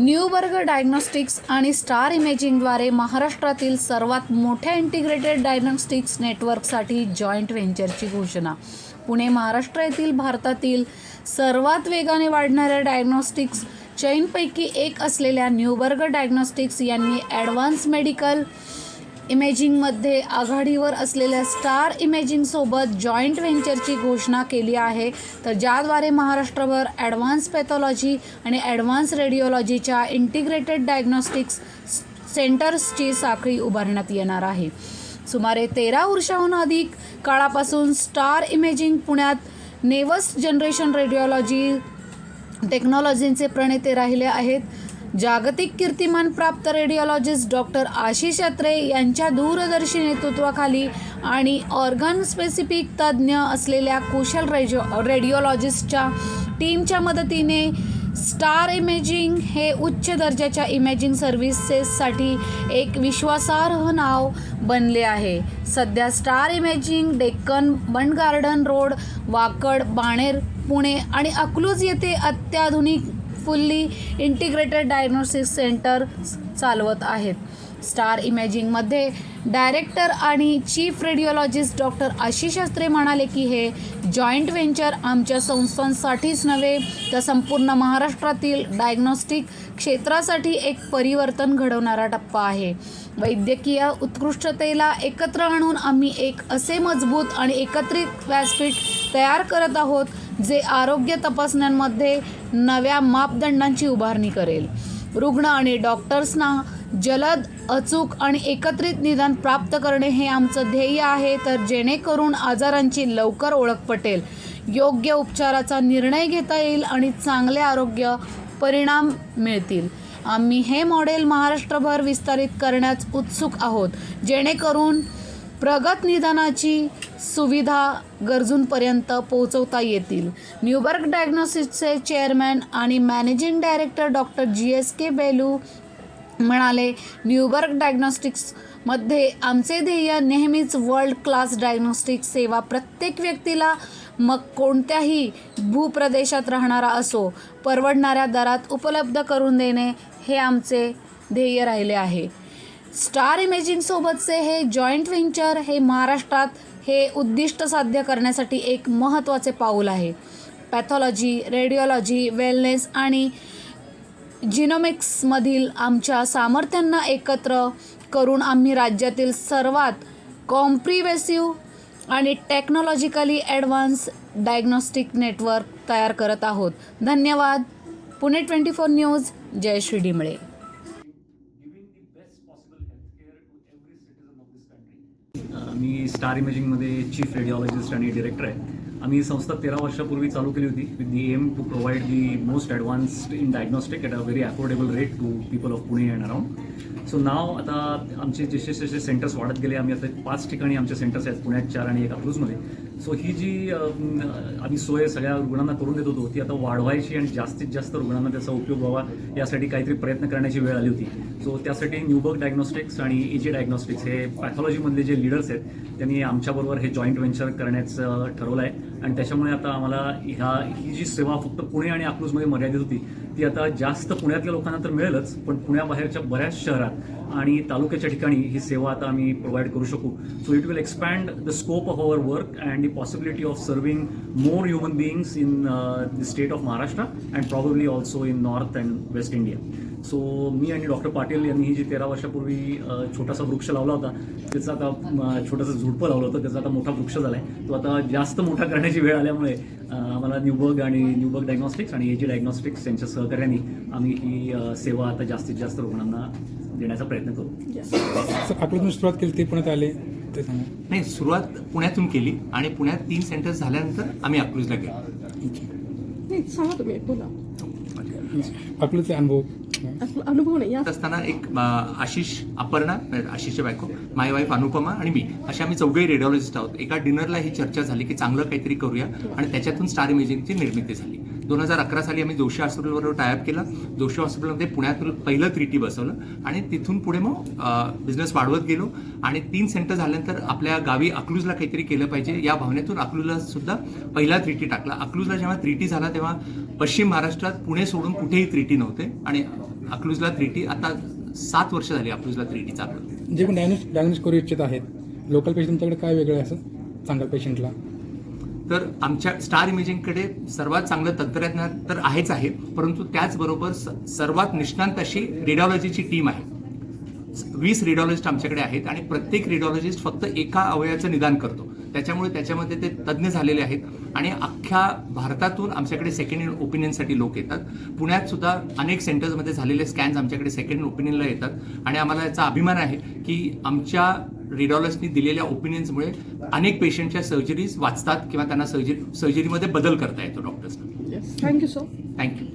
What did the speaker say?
Newberg diagnostics आणि star इमेजिंगद्वारे महाराष्ट्रातील सर्वात मोठ्या इंटिग्रेटेड डायग्नॉस्टिक्स नेटवर्कसाठी जॉईंट व्हेंचरची घोषणा. पुणे महाराष्ट्र येथील भारतातील सर्वात वेगाने वाढणाऱ्या डायग्नॉस्टिक्स चैनपैकी एक असलेल्या न्यूबर्ग डायग्नॉस्टिक्स यांनी ॲडव्हान्स मेडिकल इमेजिंगमध्ये आघाडीवर असलेल्या स्टार इमेजिंगसोबत जॉईंट व्हेंचरची घोषणा केली आहे. तर ज्याद्वारे महाराष्ट्रभर ॲडव्हान्स पॅथॉलॉजी आणि ॲडव्हान्स रेडिओलॉजीच्या इंटिग्रेटेड डायग्नॉस्टिक्स सेंटर्सची साखळी उभारण्यात येणार आहे. सुमारे तेरा वर्षाहून अधिक काळापासून स्टार इमेजिंग पुण्यात नेवस जनरेशन रेडिओलॉजी टेक्नॉलॉजींचे प्रणेते राहिले आहेत. जागतिक कीर्तिमान प्राप्त रेडिओलॉजिस्ट डॉक्टर आशिष अत्रे यांच्या दूरदर्शी नेतृत्वाखाली आणि ऑर्गन स्पेसिफिक तज्ज्ञ असलेल्या कुशल रेडिओ रेडिओलॉजिस्टच्या टीमच्या मदतीने स्टार इमेजिंग हे उच्च दर्जाच्या इमेजिंग सर्व्हिसेससाठी एक विश्वासार्ह नाव बनले आहे. सध्या star imaging Deccan Bund garden road Wakad Baner Pune आणि अकलूज येथे अत्याधुनिक फुल्ली इंटिग्रेटेड डायग्नोस्टिक सेंटर चालवत आहेत. स्टार इमेजिंगमध्ये डायरेक्टर आणि chief radiologist doctor Ashish Shastre म्हणाले की हे जॉईंट व्हेंचर आमच्या संस्थांसाठीच नव्हे तर संपूर्ण महाराष्ट्रातील डायग्नॉस्टिक क्षेत्रासाठी एक परिवर्तन घडवणारा टप्पा आहे. वैद्यकीय उत्कृष्टतेला एकत्र आणून आम्ही एक असे मजबूत आणि एकत्रित व्यासपीठ तयार करत आहोत जे आरोग्य तपासण्यांमध्ये नव्या मापदंडांची उभारणी करेल. रुग्ण आणि डॉक्टर्सना जलद अचूक आणि एकत्रित निदान प्राप्त करणे हे आमचं ध्येय आहे तर जेणेकरून आजारांची लवकर ओळख पटेल. योग्य उपचाराचा निर्णय घेता येईल आणि चांगले आरोग्य परिणाम मिळतील. आम्ही हे मॉडेल महाराष्ट्रभर विस्तारित करण्यास उत्सुक आहोत जेणेकरून प्रगत निदानाची सुविधा गरजूंपर्यंत पोहोचवता येतील. न्यूबर्ग डायग्नोसिसचे चेअरमॅन आणि managing director doctor G S K Belu म्हणाले न्यूबर्ग डायग्नॉस्टिक्समध्ये आमचे ध्येय नेहमीच वर्ल्ड क्लास डायग्नॉस्टिक सेवा प्रत्येक व्यक्तीला मग कोणत्याही भूप्रदेशात राहणारा असो परवडणाऱ्या दरात उपलब्ध करून देणे हे आमचे ध्येय राहिले आहे. स्टार इमेजिंगसोबतचे हे जॉईंट व्हेंचर हे महाराष्ट्रात हे उद्दिष्ट साध्य करण्यासाठी एक महत्त्वाचे पाऊल आहे. पॅथॉलॉजी रेडिओलॉजी वेलनेस आणि जिनोमिक्समधील आमच्या सामर्थ्यांना एकत्र करून आम्ही राज्यातील सर्वात कॉम्प्रिवेसिव्ह आणि टेक्नॉलॉजिकली ॲडव्हान्स डायग्नॉस्टिक नेटवर्क तयार करत आहोत. धन्यवाद. Pune twenty four news. Jayashree Dimale मी स्टार इमेजिंगमध्ये चीफ रेडिओलॉजिस्ट आणि डिरेक्टर आहे. आम्ही संस्था तेरा वर्षापूर्वी चालू केली होती. With the aim to provide the most advanced in diagnostic at a very affordable rate to people of Pune and around so नाव आता आमचे जसे जसे सेंटर्स वाढत गेले आम्ही आता पाच ठिकाणी आमचे सेंटर्स आहेत. पुण्यात चार आणि एक अक्रूजमध्ये सो ही जी आम्ही सोय सगळ्या रुग्णांना करून देत होतो ती आता वाढवायची आणि जास्तीत जास्त रुग्णांना त्याचा उपयोग व्हावा यासाठी काहीतरी प्रयत्न करण्याची वेळ आली होती. सो त्यासाठी न्यूबर्ग डायग्नॉस्टिक्स आणि इजी डायग्नॉस्टिक्स हे पॅथॉलॉजीमधले जे लीडर्स आहेत त्यांनी आमच्याबरोबर हे जॉईंट व्हेंचर करण्याचं ठरवलं आहे आणि त्याच्यामुळे आता आम्हाला ह्या ही जी सेवा फक्त पुणे आणि अकलूजमध्ये मर्यादित होती ती आता जास्त पुण्यातल्या लोकांना तर मिळेलच पण पुण्याबाहेरच्या बऱ्याच शहरात आणि तालुक्याच्या ठिकाणी ही सेवा आता आम्ही प्रोव्हाइड करू शकू. So it will expand the scope of our work and possibility possibility of serving more human in in the state of Maharashtra and probably also in north and west India so मी आणि doctor Patil यांनी ही जी तेरा वर्षापूर्वी छोटासा वृक्ष लावला होता त्याचं आता छोटंसं झुडपं लावलं होतं त्याचा आता मोठा वृक्ष झाला आहे तो आता जास्त मोठा करण्याची वेळ आल्यामुळे आम्हाला न्यूबर्ग आणि न्यूबर्ग डायग्नॉस्टिक्स आणि एजी डायग्नॉस्टिक्स यांच्या सहकार्याने आम्ही ही सेवा आता जास्तीत जास्त रुग्णांना देण्याचा प्रयत्न करू. सर आपल्यातून सुरुवात केली ते पुण्यात आले. ते सांगा. नाही सुरुवात पुण्यातून केली आणि पुण्यात तीन सेंटर्स झाल्यानंतर आम्ही अकलूजला गेलो. अच्छा. नाही सांगा तुम्ही बोला. आपल्याचे अनुभव? अस- अनुभव नाही या. असताना एक अ, आशिष अपर्णा आशिषच्या बायको माय वाईफ अनुपमा आणि मी असे आम्ही चौघे रेडिओलॉजिस्ट आहोत. एका डिनरला ही चर्चा झाली की चांगलं काहीतरी करूया आणि त्याच्यातून स्टार इमेजिंगची निर्मिती झाली. दोन हजार अकरा साली आम्ही जोशी हॉस्पिटलबरोबर टायअप केला. जोशी हॉस्पिटलमध्ये पुण्यातून पहिलं थ्री टी बसवलं आणि तिथून पुढे मग बिझनेस वाढवत गेलो. आणि तीन सेंटर झाल्यानंतर आपल्या गावी अकलूजला काहीतरी केलं पाहिजे. या भावनेतून अकलूजला सुद्धा पहिला थ्री टी टाकला. अकलूजला जेव्हा थ्री टी झाला तेव्हा पश्चिम महाराष्ट्रात पुणे सोडून कुठेही थ्री टी नव्हते. आणि अकलूजला थ्री टी आता सात वर्ष झाली अकलूजला थ्री टी चालू जे पण डायग्नोस डायग्नोस करू इच्छित आहेत लोकल पेशंटच्याकडे काय वेगळं असं सांगाल पेशंटला तर आमच्या स्टार इमेजिंगकडे सर्वात चांगलं तंत्रज्ञान तर आहेच आहे परंतु त्याचबरोबर स- सर्वात निष्णांत अशी रेडिओलॉजीची टीम आहे. वीस रेडिओलॉजिस्ट आमच्याकडे आहेत आणि प्रत्येक रेडिओलॉजिस्ट फक्त एका अवयवाचं निदान करतो. त्याच्यामुळे त्याच्यामध्ये ते तज्ज्ञ झालेले आहेत आणि अख्ख्या भारतातून आमच्याकडे सेकंड हँड ओपिनियनसाठी लोक येतात. पुण्यात सुद्धा अनेक सेंटर्समध्ये झालेले स्कॅन्स आमच्याकडे सेकंड हँड ओपिनियनला येतात. आणि आम्हाला याचा अभिमान आहे की आमच्या रेडिओलॉजीनी दिलेल्या ओपिनियन्समुळे अनेक पेशंटच्या सर्जरीज वाचतात किंवा त्यांना सर्जरी सर्जरीमध्ये बदल करता येतो डॉक्टर्सना थँक्यू सर थँक्यू